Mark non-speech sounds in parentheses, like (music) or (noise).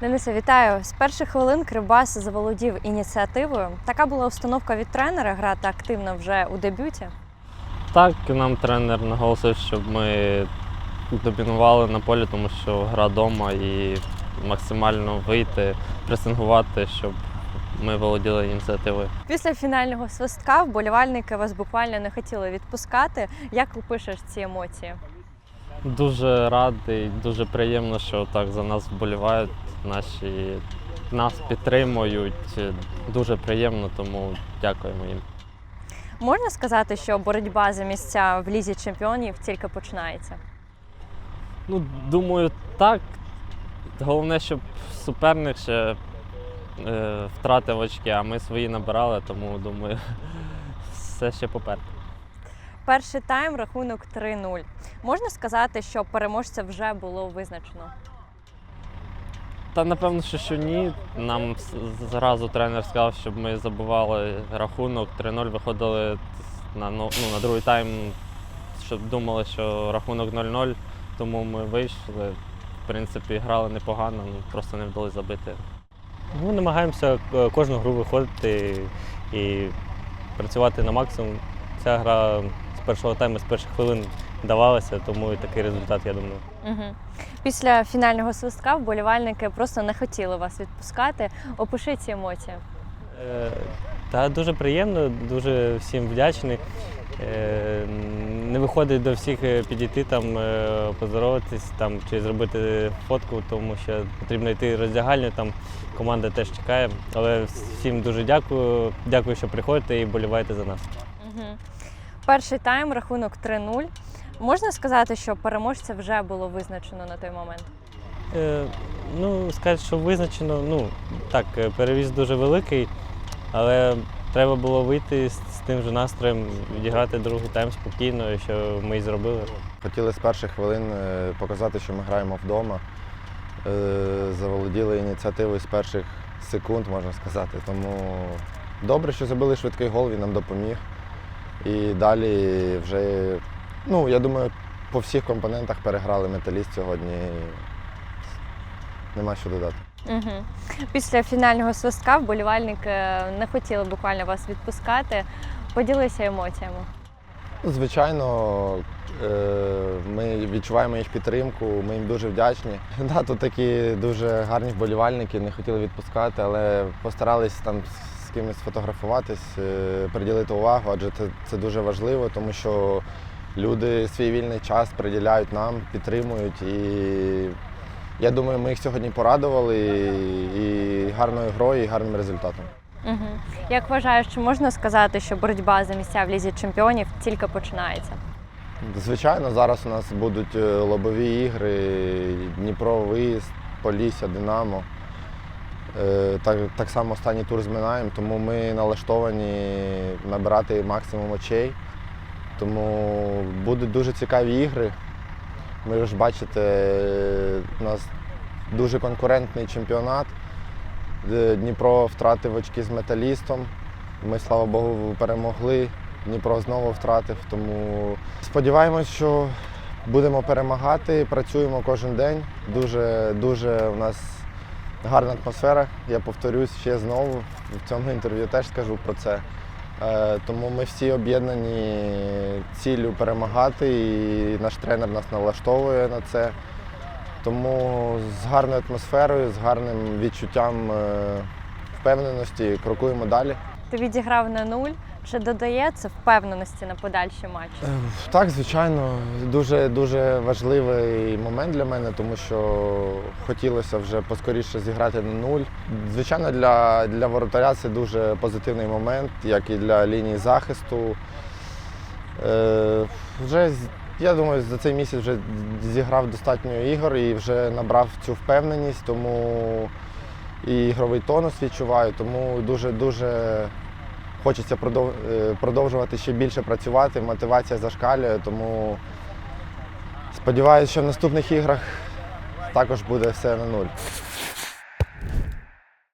Денисе, вітаю! З перших хвилин Кривбас заволодів ініціативою. Така була установка від тренера грати активно вже у дебюті. Так, нам тренер наголосив, щоб ми домінували на полі, тому що гра вдома і максимально вийти, пресингувати, щоб ми володіли ініціативою. Після фінального свистка вболівальники вас буквально не хотіли відпускати. Як опишеш ці емоції? Дуже радий, дуже приємно, що так за нас вболівають, наші нас підтримують. Дуже приємно, тому дякуємо їм. Можна сказати, що боротьба за місця в лізі чемпіонів тільки починається. Ну, думаю, так. Головне, щоб суперник ще е, втратив очки, а ми свої набирали, тому думаю, (laughs) все ще попереду. Перший тайм рахунок 3-0. Можна сказати, що переможця вже було визначено. Та напевно, що, що ні. Нам зразу тренер сказав, щоб ми забували рахунок 3-0, виходили на, ну, ну, на другий тайм, щоб думали, що рахунок 0-0, тому ми вийшли. В принципі, грали непогано, ну, просто не вдалося забити. Ми намагаємося е, кожну гру виходити і працювати на максимум. Ця гра з першого тайму, з перших хвилин давалася, тому і такий результат, я думаю. Угу. Pісля фінального свистка вболівальники просто не хотіли вас відпускати. Опиши ці емоції. Е, Та дуже приємно, дуже всім вдячний. Е, Не виходить до всіх е, підійти там, е, поздороватись там чи зробити фотку, тому що потрібно йти роздягальню, там команда теж чекає. Але всім дуже дякую. Дякую, що приходите і боліваєте за нас. Угу. Перший тайм, рахунок 3-0. Можна сказати, що переможця вже було визначено на той момент. Е, ну, сказати, що визначено, ну так, е, перевіз дуже великий, але треба було вийти з, з тим же настроєм, відіграти другий тайм спокійно, що ми і зробили. Хотіли з перших хвилин е, показати, що ми граємо вдома. Е, Заволоділи ініціативою з перших секунд, можна сказати. Тому добре, що забили швидкий гол, він нам допоміг. І далі вже, ну, я думаю, по всіх компонентах переграли металіст сьогодні. Нема що додати. Угу. Після фінального свистка вболівальники не хотіли буквально вас відпускати. Поділися емоціями. Звичайно, е, ми відчуваємо їх підтримку, ми їм дуже вдячні. Да, тут такі дуже гарні вболівальники, не хотіли відпускати, але постарались там з кимось сфотографуватись, е, приділити увагу, адже це, це дуже важливо, тому що люди свій вільний час приділяють нам, підтримують. І я думаю, ми їх сьогодні порадували і, і гарною грою, і гарним результатом. Угу. Як вважаєш, чи можна сказати, що боротьба за місця в лізі чемпіонів тільки починається? Звичайно, зараз у нас будуть е, лобові ігри, Дніпро, виїзд, Полісся, Динамо. Е, Так, так само останній тур зминаємо, тому ми налаштовані набирати максимум очей. Тому будуть дуже цікаві ігри. Ви ж бачите, у нас дуже конкурентний чемпіонат. Е, Дніпро втратив очки з металістом. Ми, слава Богу, перемогли. Дніпро знову втратив. Тому сподіваємось, що будемо перемагати, працюємо кожен день. Дуже, дуже у нас гарна атмосфера. Я повторюсь ще знову. В цьому інтерв'ю теж скажу про це. Е, Тому ми всі об'єднані ціллю перемагати, і наш тренер нас налаштовує на це. Тому з гарною атмосферою, з гарним відчуттям е, впевненості крокуємо далі. Ти відіграв на нуль. Чи додає це впевненості на подальші матчі? Е, Так, звичайно, дуже дуже важливий момент для мене, тому що хотілося вже поскоріше зіграти на нуль. Звичайно, для, для воротаря це дуже позитивний момент, як і для лінії захисту. Е, вже я думаю, за цей місяць вже зіграв достатньо ігор і вже набрав цю впевненість, тому і ігровий тонус відчуваю, тому дуже дуже хочеться е, продовжувати ще більше працювати, мотивація зашкалює, тому сподіваюся, що в наступних іграх також буде все на нуль.